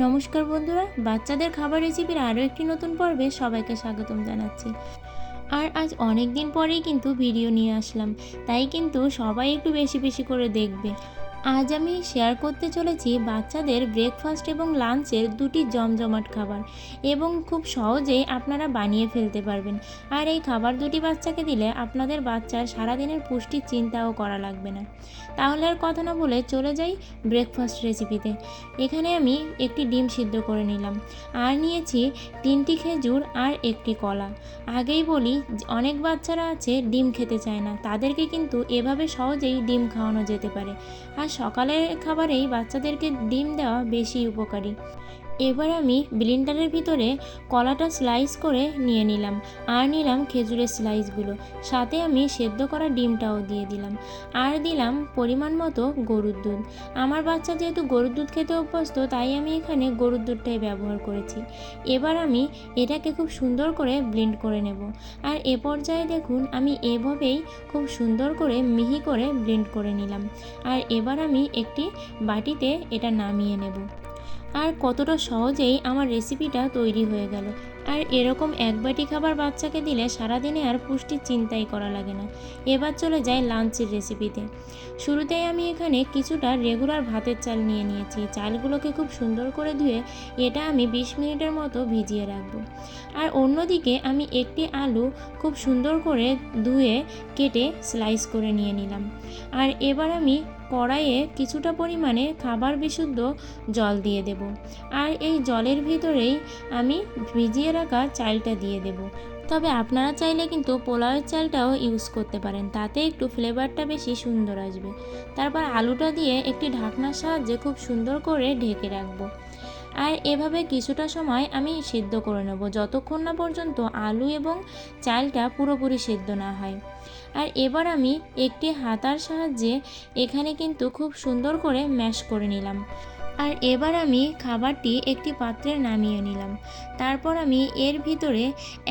নমস্কার বন্ধুরা, বাচ্চাদের খাবার রেসিপির আরও একটি নতুন পর্বে সবাইকে স্বাগতম জানাচ্ছি। আর আজ অনেক দিন পরেই কিন্তু ভিডিও নিয়ে আসলাম, তাই কিন্তু সবাই একটু বেশি বেশি করে দেখবে। আজ আমি শেয়ার করতে চলেছি বাচ্চাদের ব্রেকফাস্ট এবং লাঞ্চের দুটি জমজমাট খাবার এবং খুব সহজেই আপনারা বানিয়ে ফেলতে পারবেন। আর এই খাবার দুটি বাচ্চাকে দিলে আপনাদের বাচ্চার সারাদিনের পুষ্টির চিন্তাও করা লাগবে না। তাহলে আর কথা না বলে চলে যাই ব্রেকফাস্ট রেসিপিতে এখানে আমি একটি ডিম সিদ্ধ করে নিলাম। আর নিয়েছি তিনটি খেজুর আর একটি কলা। আগেই বলি, অনেক বাচ্চারা আছে ডিম খেতে চায় না। তাদেরকে কিন্তু এভাবে সহজেই ডিম খাওয়ানো যেতে পারে। আর সকালের খাবারেই বাচ্চাদেরকে ডিম দেওয়া বেশি উপকারী। এবার আমি ব্লিন্ডারের ভিতরে কলাটা স্লাইস করে নিয়ে নিলাম। আর নিলাম খেজুরের স্লাইসগুলো সাথে আমি সেদ্ধ করা ডিমটাও দিয়ে দিলাম। আর দিলাম পরিমাণ মতো গরুর দুধ। আমার বাচ্চা যেহেতু গরুর দুধ খেতে অভ্যস্ত, তাই আমি এখানে গরুর দুধটাই ব্যবহার করেছি। এবার আমি এটাকে খুব সুন্দর করে ব্লেন্ড করে নেব। আর এ পর্যায়ে দেখুন, আমি এভাবেই খুব সুন্দর করে মিহি করে ব্লেন্ড করে নিলাম। আর এবার আমি একটি বাটিতে এটা নামিয়ে নেব। আর কতটা সহজেই আমার রেসিপিটা তৈরি হয়ে গেল। আর এরকম এক বাটি খাবার বাচ্চাকে দিলে সারাদিনে আর পুষ্টির চিন্তাই করা লাগে না। এবার চলে যায় লাঞ্চের রেসিপিতে শুরুতেই আমি এখানে কিছুটা রেগুলার ভাতের চাল নিয়ে নিয়েছি। চালগুলোকে খুব সুন্দর করে ধুয়ে এটা আমি বিশ মিনিটের মতো ভিজিয়ে রাখব। আর অন্যদিকে আমি একটি আলু খুব সুন্দর করে ধুয়ে কেটে স্লাইস করে নিয়ে নিলাম। আর এবার আমি কড়াইয়ে কিছুটা পরিমাণে খাবার বিশুদ্ধ জল দিয়ে দেব। আর এই জলের ভিতরেই আমি ভিজিয়ে রাখা চালটা দিয়ে দেব। তবে আপনারা চাইলে কিন্তু পোলাওয়ের চালটাও ইউজ করতে পারেন, তাতে একটু ফ্লেভারটা বেশি সুন্দর আসবে। তারপর আলুটা দিয়ে একটি ঢাকনার সাহায্যে খুব সুন্দর করে ঢেকে রাখব। আর এভাবে কিছুটা সময় আমি সিদ্ধ করে নেব, যতক্ষণ না পর্যন্ত আলু এবং চালটা পুরোপুরি সিদ্ধ না হয়। আর এবার আমি একটি হাতার সাহায্যে এখানে কিন্তু খুব সুন্দর করে ম্যাশ করে নিলাম। আর এবার আমি খাবারটি একটি পাত্রে নামিয়ে নিলাম। তারপর আমি এর ভিতরে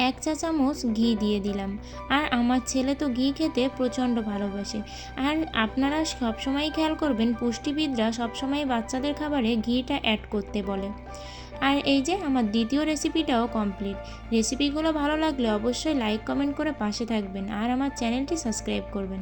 এক চা চামচ ঘি দিয়ে দিলাম। আর আমার ছেলে তো ঘি খেতে প্রচণ্ড ভালোবাসে। আর আপনারা সবসময় খেয়াল করবেন, পুষ্টিবিদরা সবসময় বাচ্চাদের খাবারে ঘিটা অ্যাড করতে বলে। আর এই যে আমার দ্বিতীয় রেসিপিটাও কমপ্লিট রেসিপিগুলো ভালো লাগলে অবশ্যই লাইক কমেন্ট করে পাশে থাকবেন। আর আমার চ্যানেলটি সাবস্ক্রাইব করবেন।